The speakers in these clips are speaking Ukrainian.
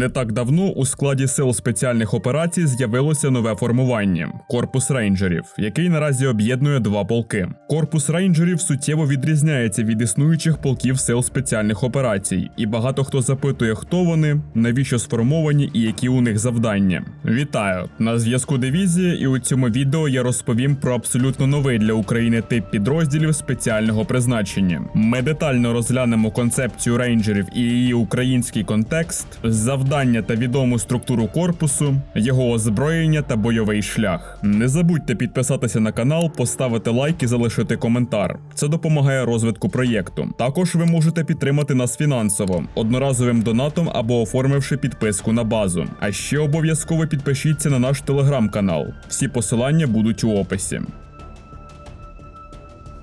Не так давно у складі сил спеціальних операцій з'явилося нове формування корпус рейнджерів, який наразі об'єднує два полки. Корпус рейнджерів суттєво відрізняється від існуючих полків сил спеціальних операцій, і багато хто запитує, хто вони, навіщо сформовані і які у них завдання. Вітаю! На зв'язку дивізія, і у цьому відео я розповім про абсолютно новий для України тип підрозділів спеціального призначення. Ми детально розглянемо концепцію рейнджерів і її український контекст, завдання та відому структуру корпусу, його озброєння та бойовий шлях. Не забудьте підписатися на канал, поставити лайк і залишити коментар. Це допомагає розвитку проєкту. Також ви можете підтримати нас фінансово одноразовим донатом або оформивши підписку на базу. А ще обов'язково підпишіться на наш телеграм-канал. Всі посилання будуть у описі.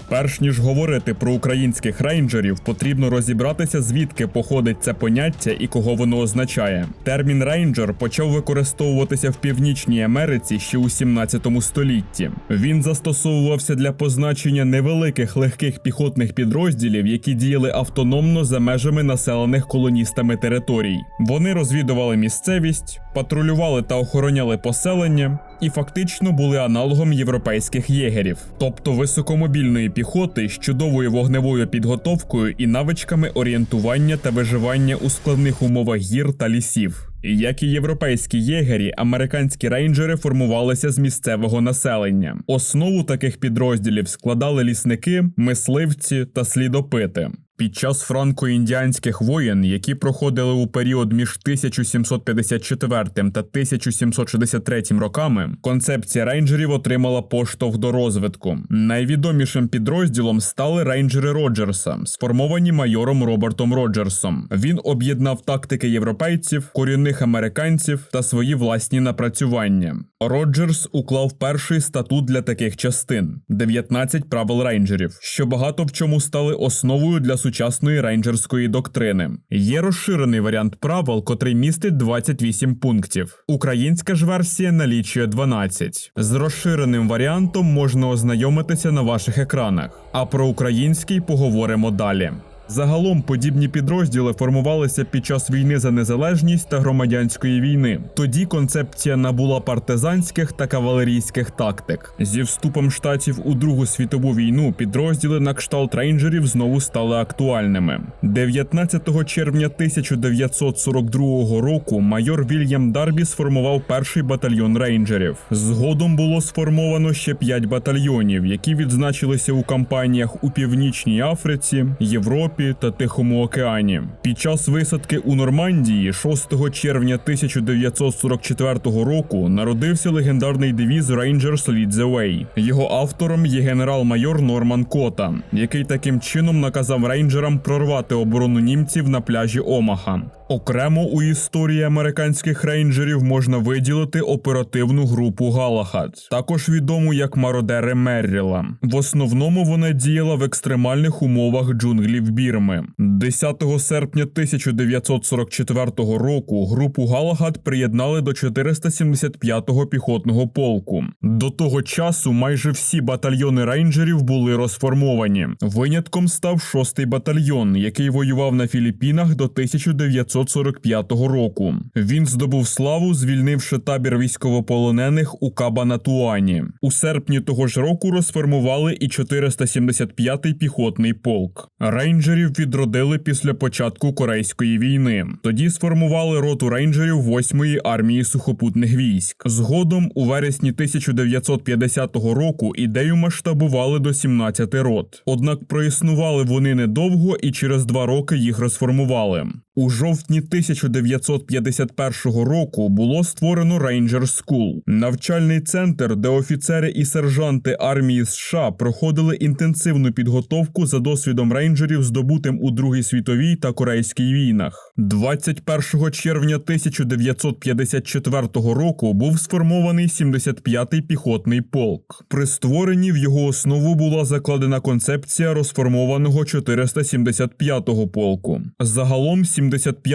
Перш ніж говорити про українських рейнджерів, потрібно розібратися, звідки походить це поняття і кого воно означає. Термін рейнджер почав використовуватися в Північній Америці ще у 17 столітті. Він застосовувався для позначення невеликих легких піхотних підрозділів, які діяли автономно за межами населених колоністами територій. Вони розвідували місцевість, патрулювали та охороняли поселення. І фактично були аналогом європейських єгерів, тобто високомобільної піхоти з чудовою вогневою підготовкою і навичками орієнтування та виживання у складних умовах гір та лісів. Як і європейські єгері, американські рейнджери формувалися з місцевого населення. Основу таких підрозділів складали лісники, мисливці та слідопити. Під час франко-індіанських воєн, які проходили у період між 1754 та 1763 роками, концепція рейнджерів отримала поштовх до розвитку. Найвідомішим підрозділом стали рейнджери Роджерса, сформовані майором Робертом Роджерсом. Він об'єднав тактики європейців, корінних американців та свої власні напрацювання. Роджерс уклав перший статут для таких частин 19 правил рейнджерів, що багато в чому стали основою для сучасної рейнджерської доктрини. Є розширений варіант правил, котрий містить 28 пунктів. Українська ж версія налічує 12. З розширеним варіантом можна ознайомитися на ваших екранах. А про український поговоримо далі. Загалом подібні підрозділи формувалися під час війни за незалежність та громадянської війни. Тоді концепція набула партизанських та кавалерійських тактик. Зі вступом штатів у Другу світову війну підрозділи на кшталт рейнджерів знову стали актуальними. 19 червня 1942 року майор Вільям Дарбі сформував перший батальйон рейнджерів. Згодом було сформовано ще 5 батальйонів, які відзначилися у кампаніях у Північній Африці, Європі. Та Тихому океані під час висадки у Нормандії, 6 червня 1944 року, народився легендарний девіз Rangers Lead the Way. Його автором є генерал-майор Норман Кота, який таким чином наказав рейнджерам прорвати оборону німців на пляжі Омаха. Окремо у історії американських рейнджерів можна виділити оперативну групу Галахад, також відому як мародери Мерріла. В основному вона діяла в екстремальних умовах джунглів Бірми. 10 серпня 1944 року групу Галахад приєднали до 475-го піхотного полку. До того часу майже всі батальйони рейнджерів були розформовані. Винятком став 6-й батальйон, який воював на Філіппінах до 1900 1945 року. Він здобув славу, звільнивши табір військовополонених у Кабанатуані. У серпні того ж року розформували і 475-й піхотний полк. Рейнджерів відродили після початку Корейської війни. Тоді сформували роту рейнджерів 8-ї армії сухопутних військ. Згодом, у вересні 1950 року, ідею масштабували до 17 рот. Однак проіснували вони недовго і через два роки їх розформували. У жовтні 1951 року було створено Ranger School – навчальний центр, де офіцери і сержанти армії США проходили інтенсивну підготовку за досвідом рейнджерів, здобутим у Другій світовій та Корейській війнах. 21 червня 1954 року був сформований 75-й піхотний полк. При створенні в його основу була закладена концепція розформованого 475-го полку. Загалом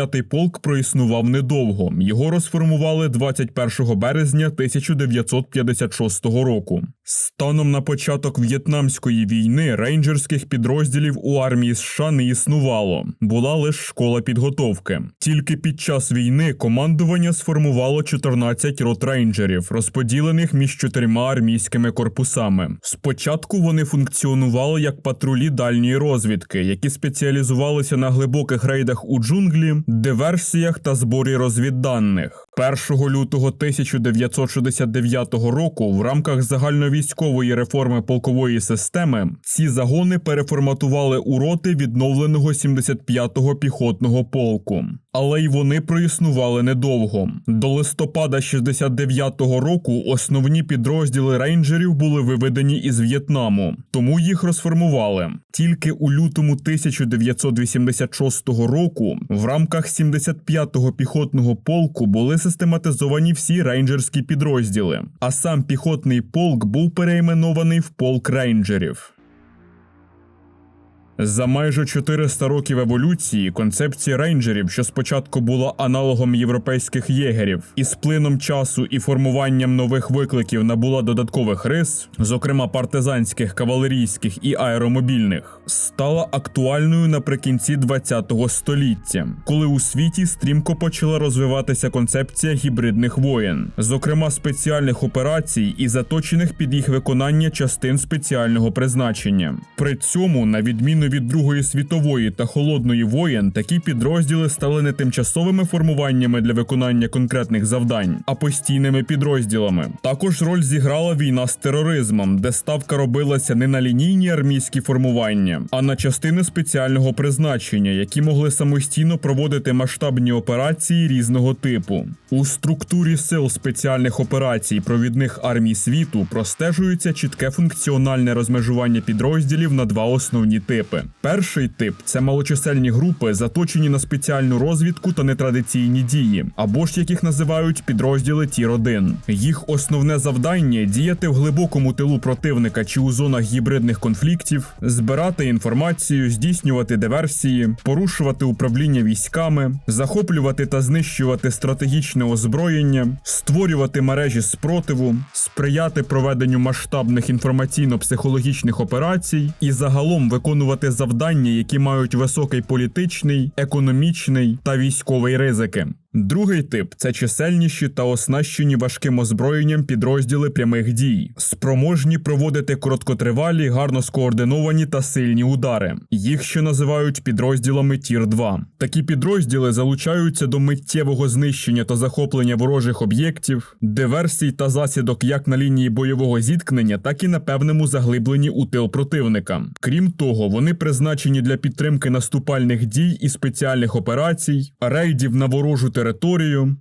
75-й полк проіснував недовго. Його розформували 21 березня 1956 року. Станом на початок В'єтнамської війни рейнджерських підрозділів у армії США не існувало, була лише школа підготовки. Тільки під час війни командування сформувало 14 рот рейнджерів, розподілених між чотирма армійськими корпусами. Спочатку вони функціонували як патрулі дальньої розвідки, які спеціалізувалися на глибоких рейдах у джунглі, диверсіях та зборі розвідданих. 1 лютого 1969 року в рамках загальновійськової реформи полкової системи ці загони переформатували у роти відновленого 75-го піхотного полку. Але й вони проіснували недовго. До листопада 69-го року основні підрозділи рейнджерів були виведені із В'єтнаму, тому їх розформували. Тільки у лютому 1986 року в рамках 75-го піхотного полку були систематизовані всі рейнджерські підрозділи, а сам піхотний полк був перейменований в полк рейнджерів. За майже 400 років еволюції концепція рейнджерів, що спочатку була аналогом європейських єгерів, і з плином часу і формуванням нових викликів набула додаткових рис, зокрема партизанських, кавалерійських і аеромобільних, стала актуальною наприкінці ХХ століття, коли у світі стрімко почала розвиватися концепція гібридних воєн, зокрема спеціальних операцій і заточених під їх виконання частин спеціального призначення. При цьому, на відміну від Другої світової та холодної воєн, такі підрозділи стали не тимчасовими формуваннями для виконання конкретних завдань, а постійними підрозділами. Також роль зіграла війна з тероризмом, де ставка робилася не на лінійні армійські формування, а на частини спеціального призначення, які могли самостійно проводити масштабні операції різного типу. У структурі сил спеціальних операцій провідних армій світу простежується чітке функціональне розмежування підрозділів на два основні типи. Перший тип це малочисельні групи, заточені на спеціальну розвідку та нетрадиційні дії, або ж яких називають підрозділи Тір 1 Їх основне завдання діяти в глибокому тилу противника чи у зонах гібридних конфліктів, збирати інформацію, здійснювати диверсії, порушувати управління військами, захоплювати та знищувати стратегічне озброєння, створювати мережі спротиву, сприяти проведенню масштабних інформаційно-психологічних операцій і загалом виконувати завдання, які мають високий політичний, економічний та військовий ризики. Другий тип це чисельніші та оснащені важким озброєнням підрозділи прямих дій, спроможні проводити короткотривалі, гарно скоординовані та сильні удари. Їх ще називають підрозділами Тір 2 Такі підрозділи залучаються до миттєвого знищення та захоплення ворожих об'єктів, диверсій та засідок як на лінії бойового зіткнення, так і на певному заглибленні у тил противника. Крім того, вони призначені для підтримки наступальних дій і спеціальних операцій, рейдів на ворожу територію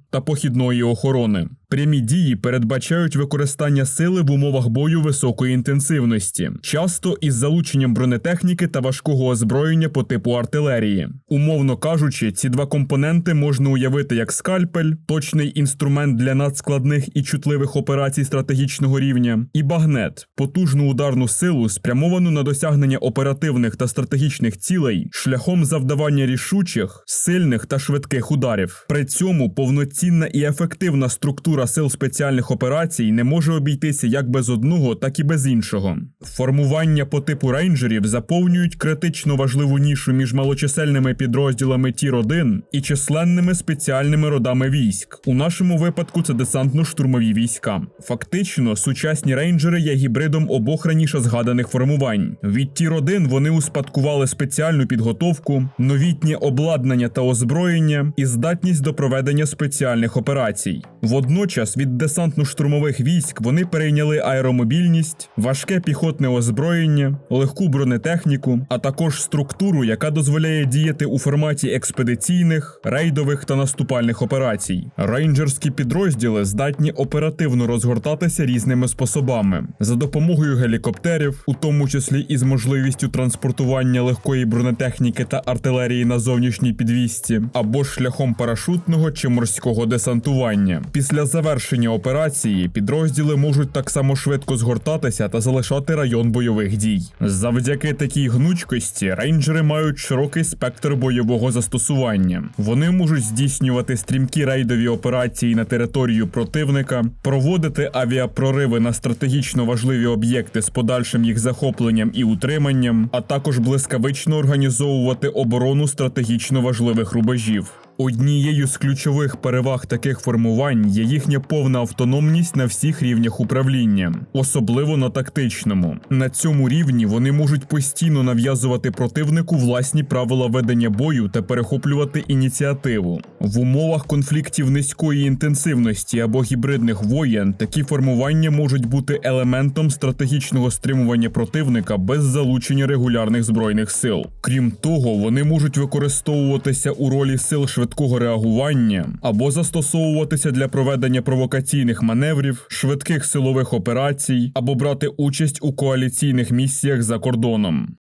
та похідної охорони. Прямі дії передбачають використання сили в умовах бою високої інтенсивності, часто із залученням бронетехніки та важкого озброєння по типу артилерії. Умовно кажучи, ці два компоненти можна уявити як скальпель, точний інструмент для надскладних і чутливих операцій стратегічного рівня, і багнет, потужну ударну силу, спрямовану на досягнення оперативних та стратегічних цілей, шляхом завдавання рішучих, сильних та швидких ударів. При цьому повноцінна і ефективна структура сил спеціальних операцій не може обійтися як без одного, так і без іншого. Формування по типу рейнджерів заповнюють критично важливу нішу між малочисельними підрозділами Тір 1 і численними спеціальними родами військ. У нашому випадку це десантно-штурмові війська. Фактично, сучасні рейнджери є гібридом обох раніше згаданих формувань. Від Тір 1 вони успадкували спеціальну підготовку, новітнє обладнання та озброєння і здатність до проведення спеціальних операцій. Водночас від десантно-штурмових військ вони перейняли аеромобільність, важке піхотне озброєння, легку бронетехніку, а також структуру, яка дозволяє діяти у форматі експедиційних, рейдових та наступальних операцій. Рейнджерські підрозділи здатні оперативно розгортатися різними способами за допомогою гелікоптерів, у тому числі із можливістю транспортування легкої бронетехніки та артилерії на зовнішній підвісці, або шляхом парашутного чи морського десантування. Після завершення операції підрозділи можуть так само швидко згортатися та залишати район бойових дій. Завдяки такій гнучкості рейнджери мають широкий спектр бойового застосування. Вони можуть здійснювати стрімкі рейдові операції на територію противника, проводити авіапрориви на стратегічно важливі об'єкти з подальшим їх захопленням і утриманням, а також блискавично організовувати оборону стратегічно важливих рубежів. Однією з ключових переваг таких формувань є їхня повна автономність на всіх рівнях управління, особливо на тактичному. На цьому рівні вони можуть постійно нав'язувати противнику власні правила ведення бою та перехоплювати ініціативу. В умовах конфліктів низької інтенсивності або гібридних воєн такі формування можуть бути елементом стратегічного стримування противника без залучення регулярних збройних сил. Крім того, вони можуть використовуватися у ролі сил швидкого реагування або застосовуватися для проведення провокаційних маневрів, швидких силових операцій або брати участь у коаліційних місіях за кордоном.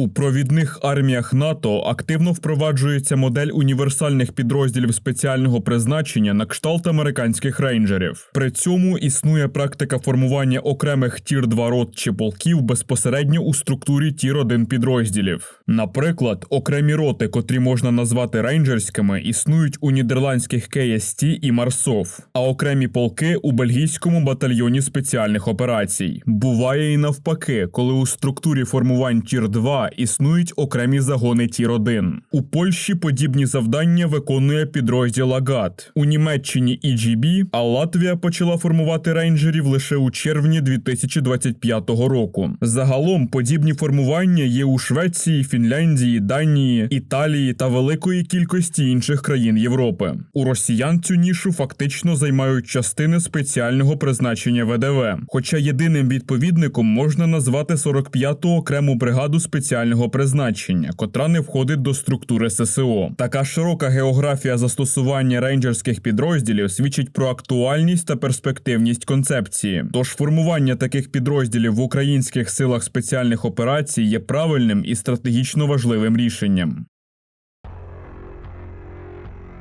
У провідних арміях НАТО активно впроваджується модель універсальних підрозділів спеціального призначення на кшталт американських рейнджерів. При цьому існує практика формування окремих тір 2 рот чи полків безпосередньо у структурі тір 1 підрозділів. Наприклад, окремі роти, котрі можна назвати рейнджерськими, існують у нідерландських КСТ і Марсов, а окремі полки у бельгійському батальйоні спеціальних операцій. Буває і навпаки, коли у структурі формувань тір 2 існують окремі загони тір 1 У Польщі подібні завдання виконує підрозділ Агат, у Німеччині EGB, а Латвія почала формувати рейнджерів лише у червні 2025 року. Загалом подібні формування є у Швеції, Фінляндії, Данії, Італії та великої кількості інших країн Європи. У росіян цю нішу фактично займають частини спеціального призначення ВДВ. Хоча єдиним відповідником можна назвати 45-ту окрему бригаду спеціального призначення, котра не входить до структури ССО. Така широка географія застосування рейнджерських підрозділів свідчить про актуальність та перспективність концепції. Тож формування таких підрозділів в українських силах спеціальних операцій є правильним і стратегічно важливим рішенням.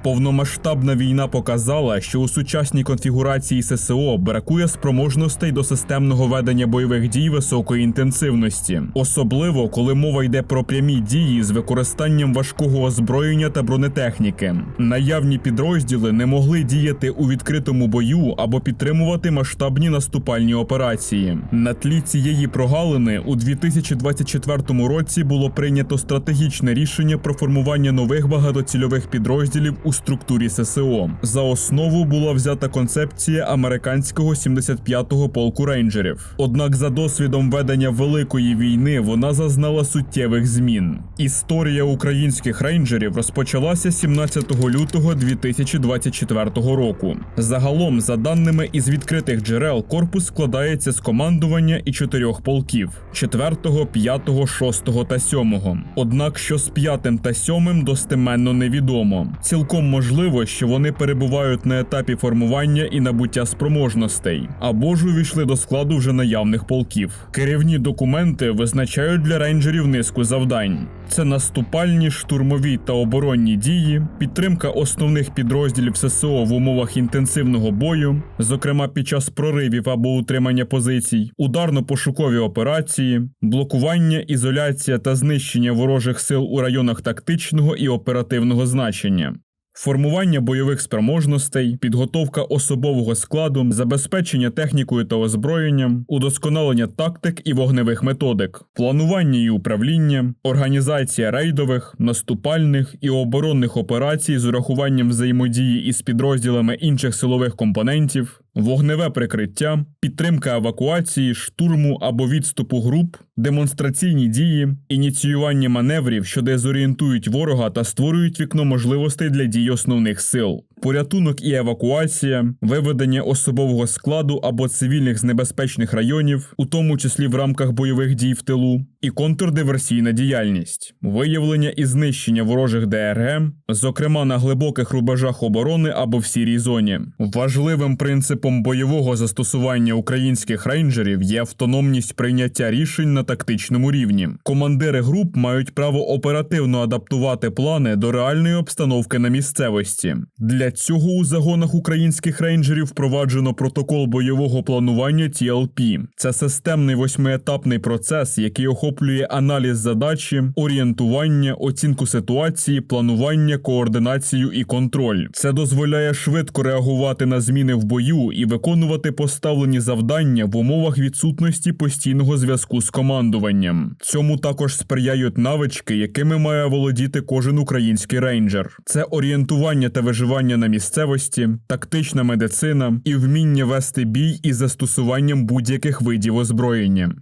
Повномасштабна війна показала, що у сучасній конфігурації ССО бракує спроможностей до системного ведення бойових дій високої інтенсивності, особливо коли мова йде про прямі дії з використанням важкого озброєння та бронетехніки. Наявні підрозділи не могли діяти у відкритому бою або підтримувати масштабні наступальні операції. На тлі цієї прогалини у 2024 році було прийнято стратегічне рішення про формування нових багатоцільових підрозділів у структурі ССО. За основу була взята концепція американського 75-го полку рейнджерів. Однак, за досвідом ведення великої війни вона зазнала суттєвих змін. Історія українських рейнджерів розпочалася 17 лютого 2024 року. Загалом, за даними із відкритих джерел, корпус складається з командування і чотирьох полків: 4, 5, 6 та 7. Однак, що з п'ятим та сьомим достеменно невідомо. Цілком можливо, що вони перебувають на етапі формування і набуття спроможностей, або ж увійшли до складу вже наявних полків. Керівні документи визначають для рейнджерів низку завдань: це наступальні, штурмові та оборонні дії, підтримка основних підрозділів ССО в умовах інтенсивного бою, зокрема під час проривів або утримання позицій, ударно-пошукові операції, блокування, ізоляція та знищення ворожих сил у районах тактичного і оперативного значення. Формування бойових спроможностей, підготовка особового складу, забезпечення технікою та озброєнням, удосконалення тактик і вогневих методик, планування і управління, організація рейдових, наступальних і оборонних операцій з урахуванням взаємодії із підрозділами інших силових компонентів, вогневе прикриття, підтримка евакуації, штурму або відступу груп, демонстраційні дії, ініціювання маневрів, що дезорієнтують ворога та створюють вікно можливостей для дій основних сил. Порятунок і евакуація, виведення особового складу або цивільних з небезпечних районів, у тому числі в рамках бойових дій в тилу, і контрдиверсійна діяльність, виявлення і знищення ворожих ДРГ, зокрема на глибоких рубежах оборони або в сірій зоні. Важливим принципом бойового застосування українських рейнджерів є автономність прийняття рішень на тактичному рівні. Командири груп мають право оперативно адаптувати плани до реальної обстановки на місцевості. Для цього у загонах українських рейнджерів впроваджено протокол бойового планування TLP. Це системний восьмиетапний процес, який охоплює аналіз задачі, орієнтування, оцінку ситуації, планування, координацію і контроль. Це дозволяє швидко реагувати на зміни в бою і виконувати поставлені завдання в умовах відсутності постійного зв'язку з командуванням. Цьому також сприяють навички, якими має володіти кожен український рейнджер. Це орієнтування та виживання на місцевості, тактична медицина і вміння вести бій із застосуванням будь-яких видів озброєння.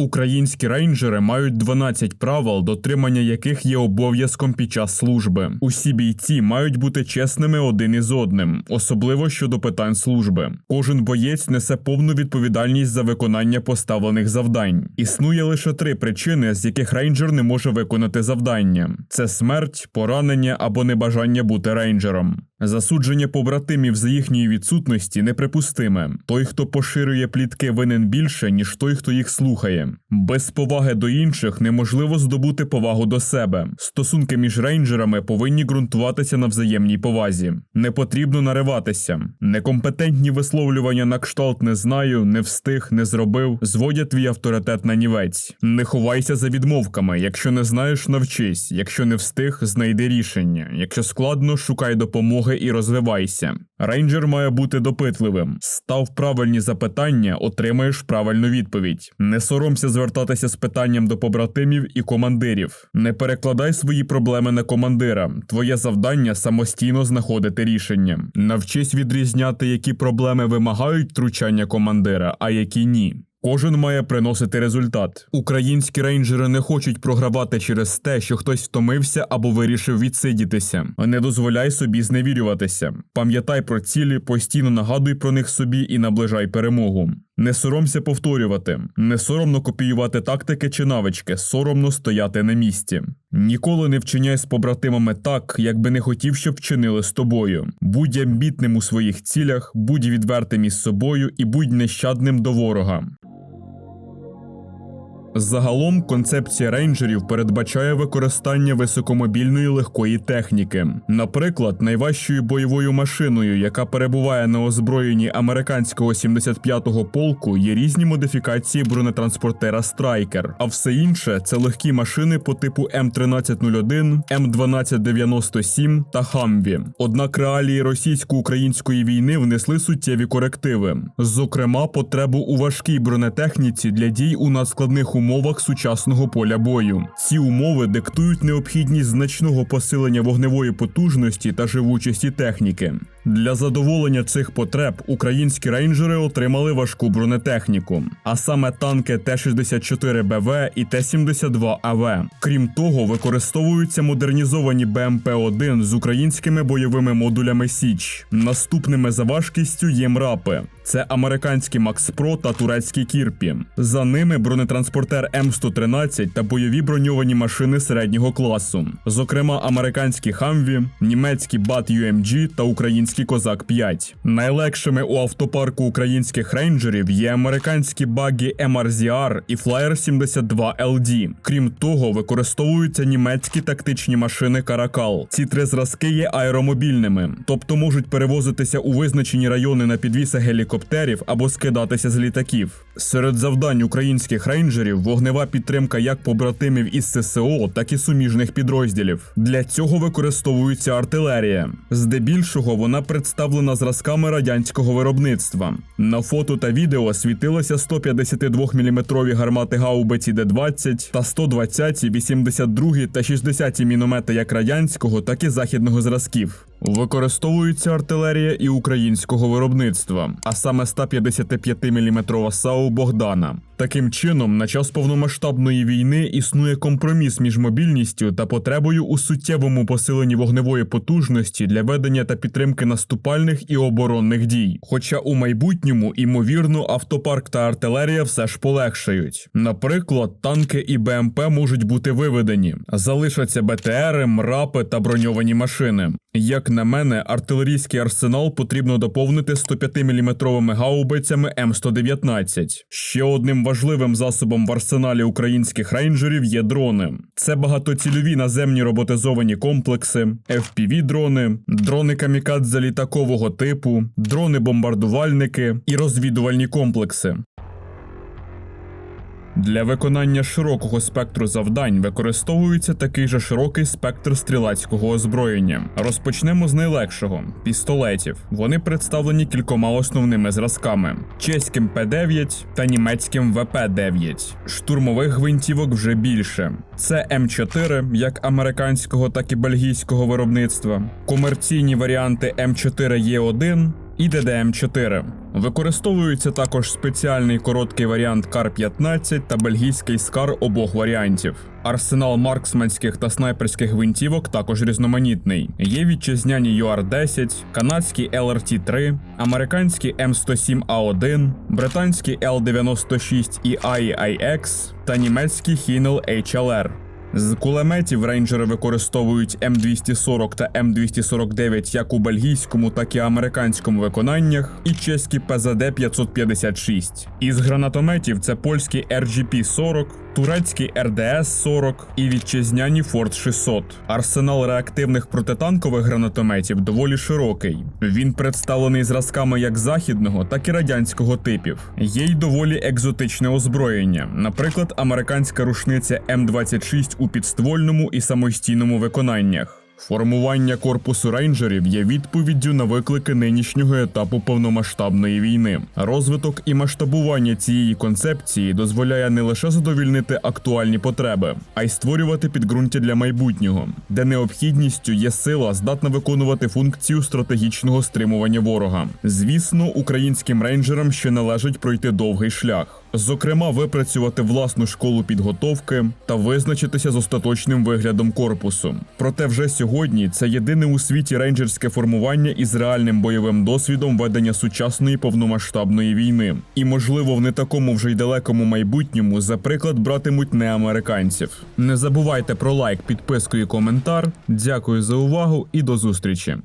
Українські рейнджери мають 12 правил, дотримання яких є обов'язком під час служби. Усі бійці мають бути чесними один із одним, особливо щодо питань служби. Кожен боєць несе повну відповідальність за виконання поставлених завдань. Існує лише три причини, з яких рейнджер не може виконати завдання: це смерть, поранення або небажання бути рейнджером. Засудження побратимів за їхньої відсутності неприпустиме. Той, хто поширює плітки, винен більше, ніж той, хто їх слухає. Без поваги до інших неможливо здобути повагу до себе. Стосунки між рейнджерами повинні ґрунтуватися на взаємній повазі. Не потрібно нариватися. Некомпетентні висловлювання на кшталт не знаю, не встиг, не зробив, зводять твій авторитет на нівець. Не ховайся за відмовками. Якщо не знаєш, навчись. Якщо не встиг, знайди рішення. Якщо складно, шукай допомоги і розвивайся. Рейнджер має бути допитливим. Став правильні запитання, отримаєш правильну відповідь. Не соромся звертатися з питанням до побратимів і командирів. Не перекладай свої проблеми на командира. Твоє завдання самостійно знаходити рішення. Навчись відрізняти, які проблеми вимагають втручання командира, а які ні. Кожен має приносити результат. Українські рейнджери не хочуть програвати через те, що хтось втомився або вирішив відсидітися. Не дозволяй собі зневірюватися. Пам'ятай про цілі, постійно нагадуй про них собі і наближай перемогу. Не соромся повторювати, не соромно копіювати тактики чи навички, соромно стояти на місці. Ніколи не вчиняй з побратимами так, як би не хотів, щоб вчинили з тобою. Будь амбітним у своїх цілях, будь відвертим із собою і будь нещадним до ворога. Загалом концепція рейнджерів передбачає використання високомобільної легкої техніки. Наприклад, найважчою бойовою машиною, яка перебуває на озброєнні американського 75-го полку, є різні модифікації бронетранспортера Страйкер, а все інше це легкі машини по типу М1301, М1297 та Хамві. Однак реалії російсько-української війни внесли суттєві корективи, зокрема, потребу у важкій бронетехніці для дій у надскладних умовах сучасного поля бою. Ці умови диктують необхідність значного посилення вогневої потужності та живучості техніки. Для задоволення цих потреб українські рейнджери отримали важку бронетехніку, а саме танки Т-64БВ і Т-72АВ. Крім того, використовуються модернізовані БМП-1 з українськими бойовими модулями Січ. Наступними за важкістю є МРАПи. Це американські Макс Про та турецькі Кірпі. За ними бронетранспортер М113 та бойові броньовані машини середнього класу, зокрема американські Хамві, німецькі БАТ UMG та український Козак 5. Найлегшими у автопарку українських рейнджерів є американські багі MRZR і Flyer 72 LD. Крім того, використовуються німецькі тактичні машини Каракал. Ці три зразки є аеромобільними, тобто можуть перевозитися у визначені райони на підвісах гелікоптерів або скидатися з літаків. Серед завдань українських рейнджерів вогнева підтримка як побратимів із ССО, так і суміжних підрозділів. Для цього використовується артилерія. Здебільшого вона представлена зразками радянського виробництва. На фото та відео світилися 152 мм гармати гаубиці Д-20 та 120, 82 та 60 міномети як радянського, так і західного зразків. Використовується артилерія і українського виробництва, а саме 155-мм САУ Богдана. Таким чином, на час повномасштабної війни існує компроміс між мобільністю та потребою у суттєвому посиленні вогневої потужності для ведення та підтримки наступальних і оборонних дій. Хоча у майбутньому, імовірно, автопарк та артилерія все ж полегшають. Наприклад, танки і БМП можуть бути виведені, залишаться БТРи, МРАПи та броньовані машини. Як на мене, артилерійський арсенал потрібно доповнити 105-мм гаубицями М119. Ще одним важливим засобом в арсеналі українських рейнджерів є дрони. Це багатоцільові наземні роботизовані комплекси, FPV-дрони, дрони камікадзе літакового типу, дрони-бомбардувальники і розвідувальні комплекси. Для виконання широкого спектру завдань використовується такий же широкий спектр стрілецького озброєння. Розпочнемо з найлегшого пістолетів. Вони представлені кількома основними зразками: чеським П9 та німецьким ВП9. Штурмових гвинтівок вже більше. Це М4, як американського, так і бельгійського виробництва, комерційні варіанти М4Е1 і ДДМ4. Використовується також спеціальний короткий варіант Кар-15 та бельгійський скар обох варіантів. Арсенал марксменських та снайперських гвинтівок також різноманітний. Є вітчизняні UR-10, канадські LRT-3, американські М107А1, британські L96 і IIX та німецький Heinel HLR. З кулеметів рейнджери використовують М240 та М249 як у бельгійському, так і американському виконаннях, і чеські ПЗД 556. Із гранатометів це польський RGP-40, турецький РДС-40 і вітчизняні Форт 600. Арсенал реактивних протитанкових гранатометів доволі широкий. Він представлений зразками як західного, так і радянського типів. Є й доволі екзотичне озброєння, наприклад, американська рушниця М26 у підствольному і самостійному виконаннях. Формування корпусу рейнджерів є відповіддю на виклики нинішнього етапу повномасштабної війни. Розвиток і масштабування цієї концепції дозволяє не лише задовільнити актуальні потреби, а й створювати підґрунтя для майбутнього, де необхідністю є сила, здатна виконувати функцію стратегічного стримування ворога. Звісно, українським рейнджерам ще належить пройти довгий шлях. Зокрема, випрацювати власну школу підготовки та визначитися з остаточним виглядом корпусу. Проте вже сьогодні це єдине у світі рейнджерське формування із реальним бойовим досвідом ведення сучасної повномасштабної війни. І, можливо, в не такому вже й далекому майбутньому за приклад братимуть не американців. Не забувайте про лайк, підписку і коментар. Дякую за увагу і до зустрічі.